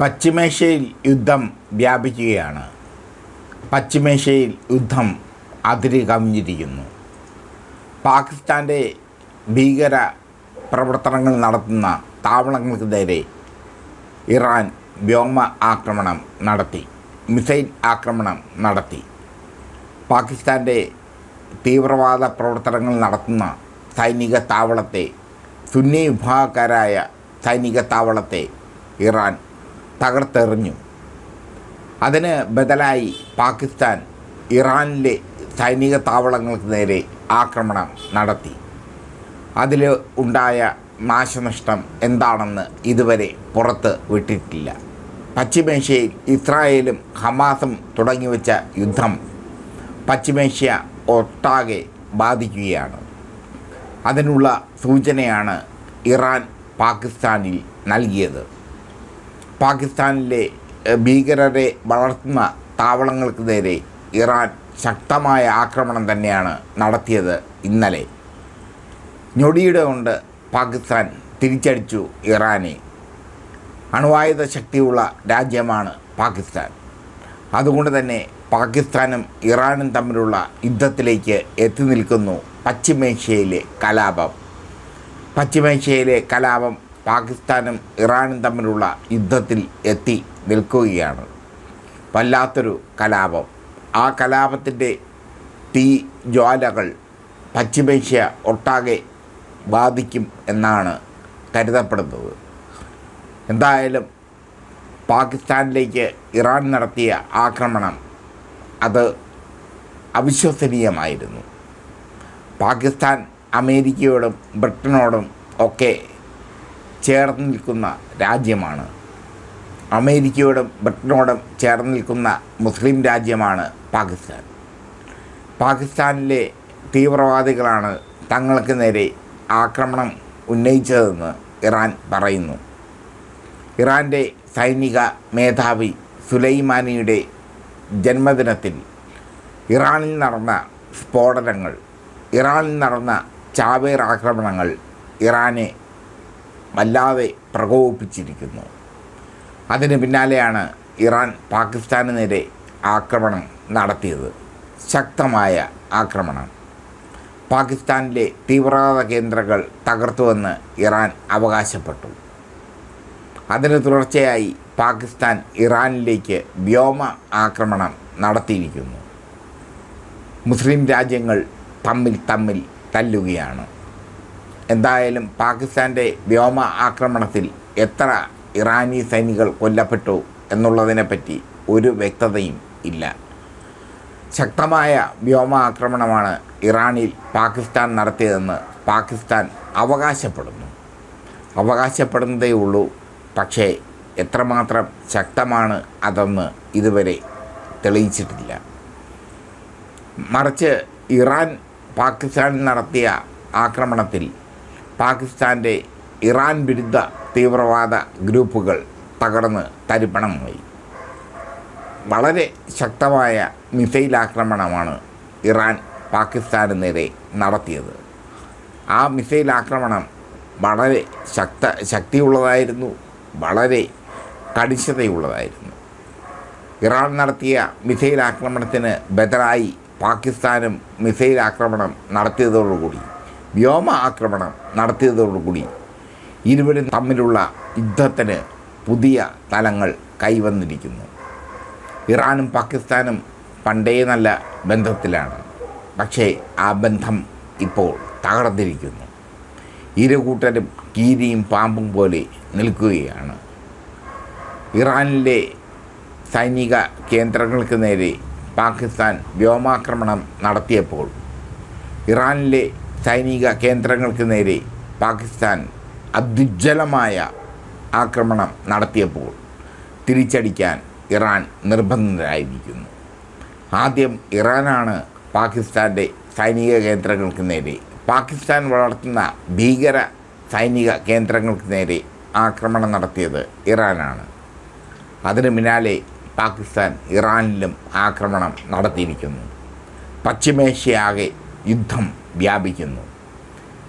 പശ്ചിമേഷ്യയിൽ യുദ്ധം വ്യാപിക്കുകയാണ്. പശ്ചിമേഷ്യയിൽ യുദ്ധം അതിര് കവിഞ്ഞിരിക്കുന്നു പാകിസ്ഥാന്റെ ഭീകര പ്രവർത്തനങ്ങൾ നടത്തുന്ന താവളങ്ങൾക്ക് നേരെ ഇറാൻ വ്യോമ ആക്രമണം നടത്തി മിസൈൽ ആക്രമണം നടത്തി. പാകിസ്ഥാന്റെ തീവ്രവാദ പ്രവർത്തനങ്ങൾ നടത്തുന്ന സൈനിക താവളത്തെ സുന്നി വിഭാഗക്കാരായ സൈനിക താവളത്തെ ഇറാൻ തകർത്തെറിഞ്ഞു. അതിന് ബദലായി പാകിസ്ഥാൻ ഇറാനിലെ സൈനിക താവളങ്ങൾക്ക് നേരെ ആക്രമണം നടത്തി. അതിൽ ഉണ്ടായ നാശനഷ്ടം എന്താണെന്ന് ഇതുവരെ പുറത്ത് വിട്ടിട്ടില്ല. പശ്ചിമേഷ്യയിൽ ഇസ്രായേലും ഹമാസും തുടങ്ങിവെച്ച യുദ്ധം പശ്ചിമേഷ്യ ഒട്ടാകെ ബാധിക്കുകയാണ്. അതിനുള്ള സൂചനയാണ് ഇറാൻ പാകിസ്ഥാനിൽ നൽകിയത്. പാകിസ്ഥാനിലെ ഭീകരരെ വളർത്തുന്ന താവളങ്ങൾക്ക് നേരെ ഇറാൻ ശക്തമായ ആക്രമണം തന്നെയാണ് നടത്തിയത് ഇന്നലെ. ഞൊടിയുടെ കൊണ്ട് പാകിസ്ഥാൻ തിരിച്ചടിച്ചു ഇറാനെ. അണുവായുധ ശക്തിയുള്ള രാജ്യമാണ് പാകിസ്ഥാൻ. അതുകൊണ്ട് തന്നെ പാകിസ്ഥാനും ഇറാനും തമ്മിലുള്ള യുദ്ധത്തിലേക്ക് എത്തി നിൽക്കുന്നു പശ്ചിമേഷ്യയിലെ കലാപം. പശ്ചിമേഷ്യയിലെ കലാപം പാകിസ്ഥാനും ഇറാനും തമ്മിലുള്ള യുദ്ധത്തിൽ എത്തി നിൽക്കുകയാണ്. വല്ലാത്തൊരു കലാപം. ആ കലാപത്തിന്റെ തീ ജ്വാലകൾ പശ്ചിമേഷ്യ ഒട്ടാകെ ബാധിക്കും എന്നാണ് കരുതപ്പെടുന്നത്. എന്തായാലും പാകിസ്ഥാനിലേക്ക് ഇറാൻ നടത്തിയ ആക്രമണം അത് അവിശ്വസനീയമായിരുന്നു. പാകിസ്ഥാൻ അമേരിക്കയോടും ബ്രിട്ടനോടും ഒക്കെ ചേർന്ന് നിൽക്കുന്ന രാജ്യമാണ്. അമേരിക്കയോടും ബ്രിട്ടനോടും ചേർന്ന് നിൽക്കുന്ന മുസ്ലിം രാജ്യമാണ് പാകിസ്ഥാൻ. പാകിസ്ഥാനിലെ തീവ്രവാദികളാണ് തങ്ങൾക്ക് നേരെ ആക്രമണം ഉന്നയിച്ചതെന്ന് ഇറാൻ പറയുന്നു. ഇറാന്റെ സൈനിക മേധാവി സുലൈമാനിയുടെ ജന്മദിനത്തിൽ ഇറാനിൽ നടന്ന സ്ഫോടനങ്ങൾ ഇറാനിൽ നടന്ന ചാവേർ ആക്രമണങ്ങൾ ഇറാനെ വല്ലാതെ പ്രകോപിപ്പിച്ചിരിക്കുന്നു. അതിന് പിന്നാലെയാണ് ഇറാൻ പാകിസ്ഥാന് നേരെ ആക്രമണം നടത്തിയത്. ശക്തമായ ആക്രമണം. പാകിസ്ഥാനിലെ തീവ്രവാദ കേന്ദ്രങ്ങൾ തകർത്തുവെന്ന് ഇറാൻ അവകാശപ്പെട്ടു. അതിന് തുടർച്ചയായി പാകിസ്ഥാൻ ഇറാനിലേക്ക് വ്യോമ ആക്രമണം നടത്തിയിരിക്കുന്നു. മുസ്ലിം രാജ്യങ്ങൾ തമ്മിൽ തമ്മിൽ തല്ലുകയാണ്. എന്തായാലും പാകിസ്ഥാന്റെ വ്യോമ ആക്രമണത്തിൽ എത്ര ഇറാനി സൈനികൾ കൊല്ലപ്പെട്ടു എന്നുള്ളതിനെപ്പറ്റി ഒരു വ്യക്തതയും ഇല്ല. ശക്തമായ വ്യോമ ആക്രമണമാണ് ഇറാനിൽ പാകിസ്ഥാൻ നടത്തിയതെന്ന് പാകിസ്ഥാൻ അവകാശപ്പെടുന്നു. അവകാശപ്പെടുന്നതേ ഉള്ളൂ പക്ഷേ എത്രമാത്രം ശക്തമാണ് അതെന്ന് ഇതുവരെ തെളിയിച്ചിട്ടില്ല. മറിച്ച് ഇറാൻ പാകിസ്ഥാനിൽ നടത്തിയ ആക്രമണത്തിൽ പാകിസ്ഥാന്റെ ഇറാൻ വിരുദ്ധ തീവ്രവാദ ഗ്രൂപ്പുകൾ തകർന്ന് തരിപ്പണമായി. വളരെ ശക്തമായ മിസൈൽ ആക്രമണമാണ് ഇറാൻ പാകിസ്ഥാന് നേരെ നടത്തിയത്. ആ മിസൈൽ ആക്രമണം വളരെ ശക്ത ശക്തിയുള്ളതായിരുന്നു വളരെ കണിശതയുള്ളതായിരുന്നു ഇറാൻ നടത്തിയ മിസൈൽ ആക്രമണത്തിന് ബദലായി പാകിസ്ഥാനും മിസൈൽ ആക്രമണം നടത്തിയതോടുകൂടി വ്യോമ ആക്രമണം നടത്തിയതോടുകൂടി ഇരുവരും തമ്മിലുള്ള യുദ്ധത്തിന് പുതിയ തലങ്ങൾ കൈവന്നിരിക്കുന്നു. ഇറാനും പാകിസ്ഥാനും പണ്ടേ നല്ല ബന്ധത്തിലാണ്. പക്ഷേ ആ ബന്ധം ഇപ്പോൾ തകർന്നിരിക്കുന്നു. ഇരു കൂട്ടരും കീരിയും പാമ്പും പോലെ നിൽക്കുകയാണ്. ഇറാനിലെ സൈനിക കേന്ദ്രങ്ങൾക്ക് നേരെ പാകിസ്ഥാൻ വ്യോമാക്രമണം നടത്തിയപ്പോൾ ഇറാനിലെ സൈനിക കേന്ദ്രങ്ങൾക്ക് നേരെ പാകിസ്ഥാൻ അത്യുജ്വലമായ ആക്രമണം നടത്തിയപ്പോൾ തിരിച്ചടിക്കാൻ ഇറാൻ നിർബന്ധരായിരിക്കുന്നു ആദ്യം ഇറാനാണ് പാകിസ്ഥാന്റെ സൈനിക കേന്ദ്രങ്ങൾക്ക് നേരെ പാകിസ്ഥാൻ വളർത്തുന്ന ഭീകര സൈനിക കേന്ദ്രങ്ങൾക്ക് നേരെ ആക്രമണം നടത്തിയത് ഇറാനാണ്. അതിന് പിന്നാലെ പാകിസ്ഥാൻ ഇറാനിലും ആക്രമണം നടത്തിയിരിക്കുന്നു. പശ്ചിമേഷ്യയാകെ യുദ്ധം വ്യാപിക്കുന്നു.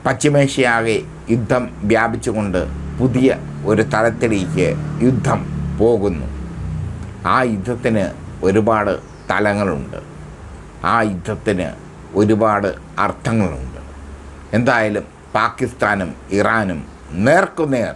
പശ്ചിമേഷ്യയാകെ യുദ്ധം വ്യാപിച്ചുകൊണ്ട് പുതിയ ഒരു തലത്തിലേക്ക് യുദ്ധം പോകുന്നു. ആ യുദ്ധത്തിന് ഒരുപാട് തലങ്ങളുണ്ട്. ആ യുദ്ധത്തിന് ഒരുപാട് അർത്ഥങ്ങളുണ്ട്. എന്തായാലും പാകിസ്ഥാനും ഇറാനും നേർക്കുനേർ